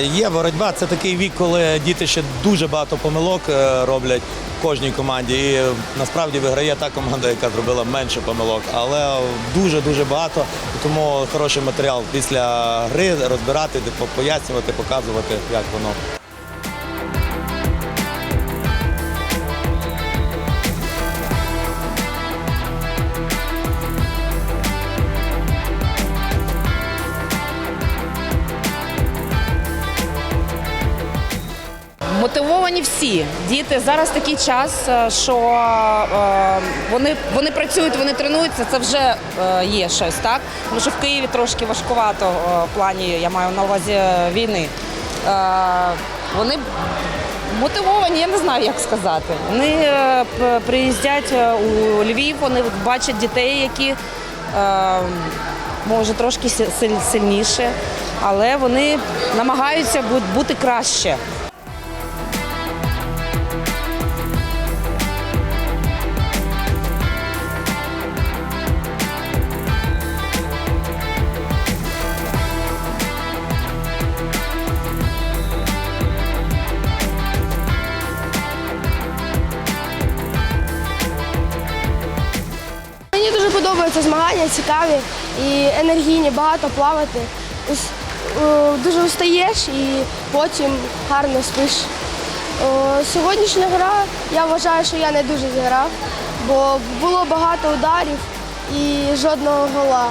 Є боротьба, це такий вік, коли діти ще дуже багато помилок е, роблять в кожній команді. І е, насправді виграє та команда, яка зробила менше помилок. Але дуже-дуже багато. Тому хороший матеріал після гри розбирати, пояснювати, показувати, як воно. Мотивовані всі діти. Зараз такий час, е, що е, вони, вони працюють, вони тренуються. Це вже е, є щось, так? Тому що в Києві трошки важкувато в плані, я маю на увазі війни. Вони мотивовані, я не знаю, як сказати. Вони приїздять у Львів, вони бачать дітей, які може трошки сильніше, але вони намагаються бути краще. Подобаються змагання, цікаві і енергійні, багато плавати. Е, Дуже устаєш і потім гарно спиш. Сьогоднішня гра, я вважаю, що я не дуже зіграв, бо було багато ударів і жодного гола.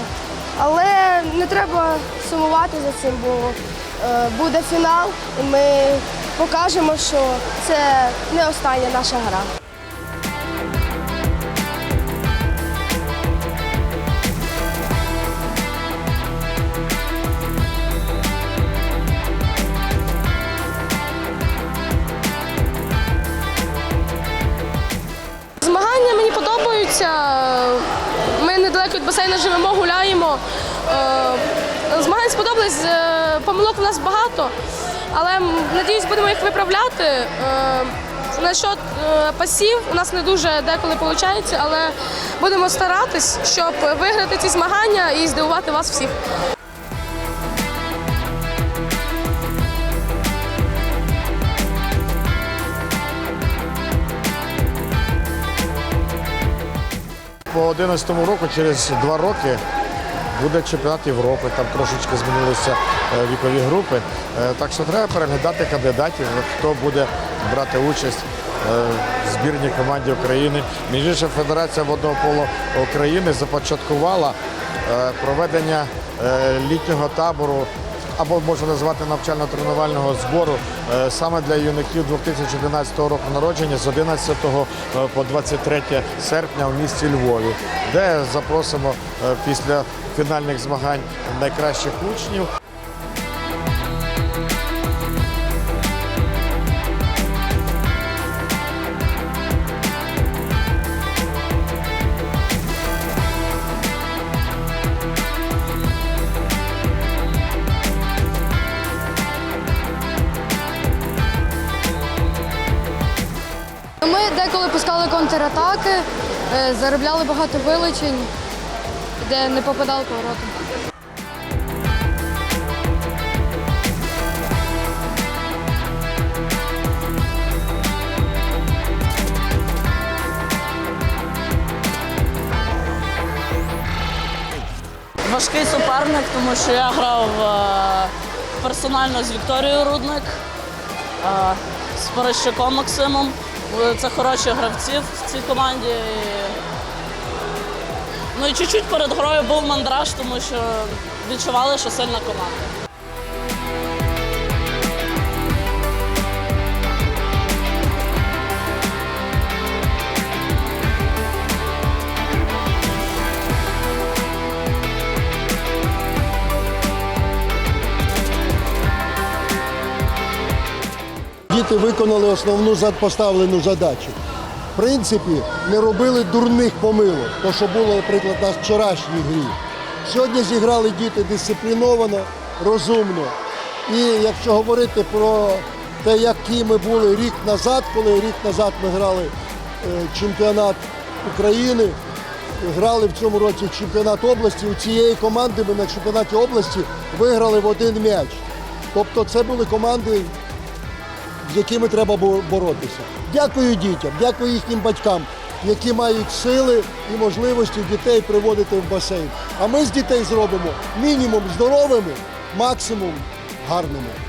Але не треба сумувати за цим, бо е, буде фінал, і ми покажемо, що це не остання наша гра. Подобаються. Ми недалеко від басейну живемо, гуляємо. Змагань Змагання сподобались, е, помилок у нас багато, але надіюсь, будемо їх виправляти. Е, Насчет е, пасів у нас не дуже деколи виходить, але будемо старатись, щоб виграти ці змагання і здивувати вас всіх. По 11 року, через два роки, буде чемпіонат Європи, там трошечки змінилися е, вікові групи. Е, Так що треба переглядати кандидатів, хто буде брати участь е, в збірній команді України. Між іншим, Федерація водного полу України започаткувала проведення літнього табору або можна назвати навчально-тренувального збору е, саме для юнаків 2011 року народження з 11 по 23 серпня в місті Львові, де запросимо е, після фінальних змагань найкращих учнів. Деколи пускали контратаки, е, заробляли багато вилучень, де не попадали поворотом. Важкий суперник, тому що я грав е, персонально з Вікторією Рудник, е, з Порощаком Максимом. Це хороші гравці в цій команді. Ну і чуть-чуть перед грою був мандраж, тому що відчували, що сильна команда. Діти виконали основну поставлену задачу. В принципі, не робили дурних помилок, то що було, наприклад, на вчорашній грі. Сьогодні зіграли діти дисципліновано, розумно. І якщо говорити про те, які ми були рік назад, коли рік назад ми грали е, чемпіонат України, грали в цьому році чемпіонат області. У цієї команди ми на чемпіонаті області виграли в один м'яч. Тобто це були команди, з якими треба боротися. Дякую дітям, дякую їхнім батькам, які мають сили і можливості дітей приводити в басейн. А ми з дітей зробимо мінімум здоровими, максимум гарними.